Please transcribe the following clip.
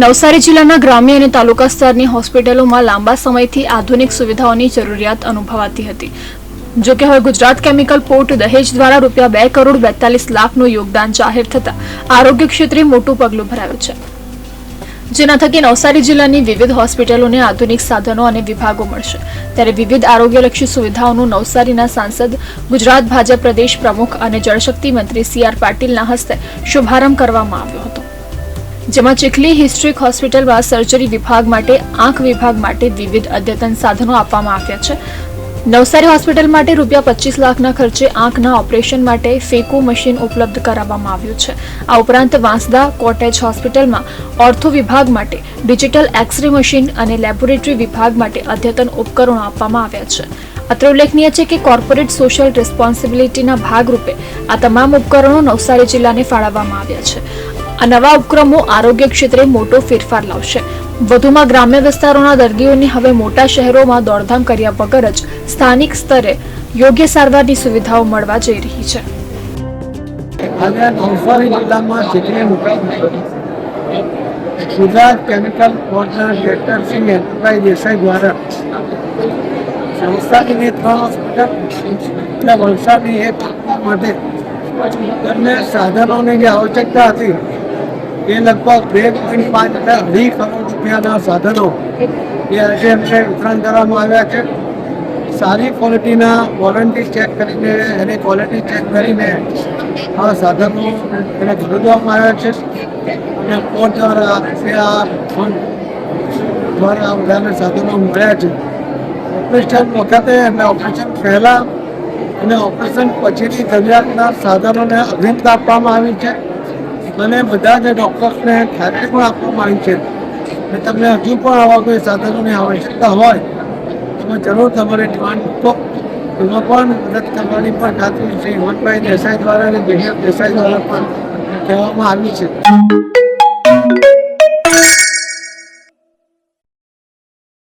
નવસારી જિલ્લાના ગ્રામ્ય અને તાલુકા સ્તરની હોસ્પિટલોમાં લાંબા સમયથી આધુનિક સુવિધાઓની જરૂરિયાત અનુભવાતી હતી. જો કે હવે ગુજરાત કેમિકલ પોર્ટ દહેજ દ્વારા રૂપિયા બે કરોડ બેતાલીસ લાખનું યોગદાન જાહેર થતાં આરોગ્ય ક્ષેત્રે મોટું પગલું ભરાયું છે. જેના થકી નવસારી જિલ્લાની વિવિધ હોસ્પિટલોને આધુનિક સાધનો અને વિભાગો મળશે. ત્યારે વિવિધ આરોગ્યલક્ષી સુવિધાઓનું નવસારીના સાંસદ, ગુજરાત ભાજપ પ્રદેશ પ્રમુખ અને જળશક્તિ મંત્રી સી આર પાટીલના હસ્તે શુભારંભ કરવામાં આવ્યો હતો. જેમાં ચીખલી હિસ્ટ્રિક હોસ્પિટલમાં સર્જરી વિભાગ માટે, આંખ વિભાગ માટે વિવિધ અદ્યતન સાધનો આપવામાં આવ્યા છે. નવસારી હોસ્પિટલ માટે રૂપિયા પચીસ લાખના ખર્ચે આંખના ઓપરેશન માટે ફેકો મશીન ઉપલબ્ધ કરાવવામાં આવ્યું છે. આ ઉપરાંત વાંસદા કોટેજ હોસ્પિટલમાં ઓર્થો વિભાગ માટે, ડિજિટલ એક્સરે મશીન અને લેબોરેટરી વિભાગ માટે અદ્યતન ઉપકરણો આપવામાં આવ્યા છે. અત્રે ઉલ્લેખનીય છે કે કોર્પોરેટ સોશિયલ રિસ્પોન્સિબિલિટીના ભાગરૂપે આ તમામ ઉપકરણો નવસારી જિલ્લાને ફાળવવામાં આવ્યા છે. આ નવા ઉપક્રમો આરોગ્ય ક્ષેત્રે મોટો ફેરફાર લાવશે. વધુમાં ગ્રામ્ય વિસ્તારોના દર્દીઓને હવે મોટા શહેરોમાં દોડધામ કર્યા વગર જ સ્થાનિક સ્તરે યોગ્ય સારવારની સુવિધાઓ મળવા જઈ રહી છે. આજે નવસારી જિલ્લામાં ચીખલી મુકામે ગુજરાત કેમિકલ બોર્ડના ડિરેક્ટર શ્રી હેતુભાઈ દેસાઈ દ્વારા સંસ્થાની ત્રણ હોસ્પિટલ વલસાડની એક માટે બંને સાધનોની જે આવશ્યકતા હતી, એ લગભગ બે પોઈન્ટ પાંચ અઢી કરોડ રૂપિયાના સાધનો એ આજે એમને વિતરણ કરવામાં આવ્યા છે. સારી ક્વોલિટીના વોરંટી ચેક કરીને એની ક્વોલિટી ચેક કરીને આ સાધનો એને ખરીદવામાં આવ્યા છે. અને કોર્ટ દ્વારા આ ફંડ દ્વારા બધાને સાધનો મળ્યા છે. ઓપરેશન વખતે અને ઓપરેશન પહેલાં અને ઓપરેશન પછીની જરૂરિયાતના સાધનોને અભિન્નતા આપવામાં આવી છે. અને બધા જ ડૉક્ટર્સને ખાતરી પણ આપવામાં આવી છે. અને તમને હજુ પણ આવા કોઈ સાધનોની આવશ્યકતા હોય તમે જરૂર તમારે ડિમાન્ડ મૂકો એમાં પણ મદદ કરવાની પણ ખાતરી છે. હિંમતભાઈ દેસાઈ દ્વારા અને દેસાઈ દ્વારા પણ કહેવામાં આવી છે.